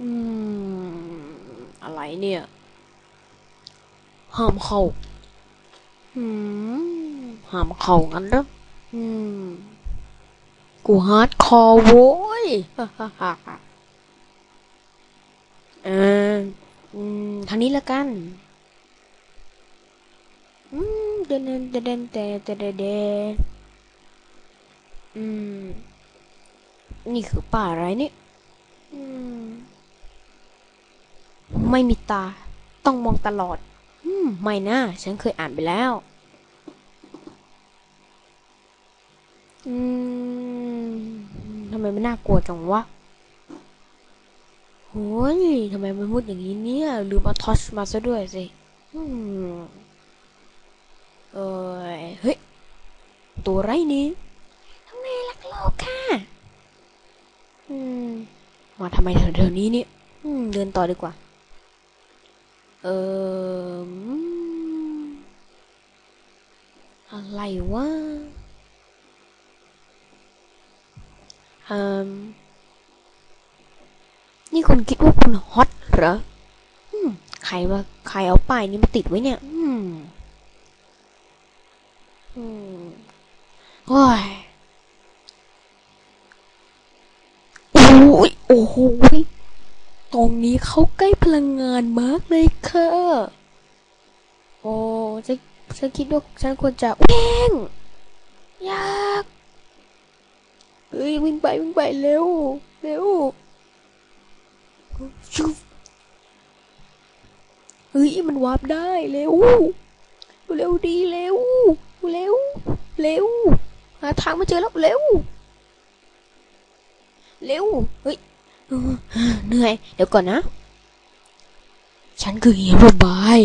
อืม อะไรเนี่ย ห้ามเข้าอืม ห้ามเข้างั้นเหรออืม กูฮาร์ดคอร์โว้ยฮ่าฮ่าฮ่าฮ่าเออ อืมทางนี้ละกัน อืมเดนเดนเดนเดนเดนเดนเดนอืม นี่คือป่าอะไรเนี่ย อืม ไม่มีตา ต้องมองตลอด อืม ไม่นะฉันเคยอ่านไปแล้ว อืมทำไมมันน่ากลัวจังวะโอ้ยทำไมมันมืดอย่างนี้เนี่ย ลืมเอาทอชมาซะด้วยสิอืมเอ้ยเฮ้ย ตัวไรนี่ทำไมลักโลกค่ะอืม มาทำไมแถวๆนี้เนี่ย อืม เดินต่อดีกว่า เอออะไรวะเอ่มนี่คุณคิดว่าคุณฮอตเหรอใครมาใครเอาป้ายนี้มาติดไว้เนี่ย อืม อืมโอ้ยโอ้ยโอ้โห ตรงนี้เขาใกล้พลังงานมากเลยค่ะ โอ้ฉันฉันคิดว่าฉันควรจะวิ่งยากเอ้ยวิ่งไปวิ่งไปเร็วเร็วชุบเฮ้ยมันวาร์ปได้เร็วเร็วดีเร็วเร็วเร็วหาทางมาเจอแล้วเร็วเร็วเฮ้ย เหนื่อย เดี๋ยวก่อนนะ ฉันคือเฮียร่บาย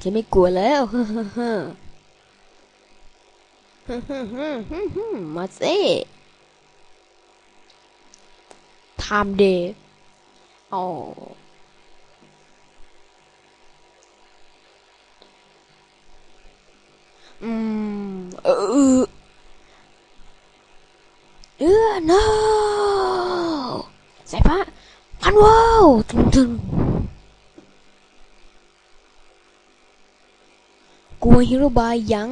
ฉันไม่กลัวแล้วมาสิไทม์เดย์อ๋ออืม เออ เออ no สายฟ้าพันว้าวตึงตึงกลัวฮีโร่บายยัง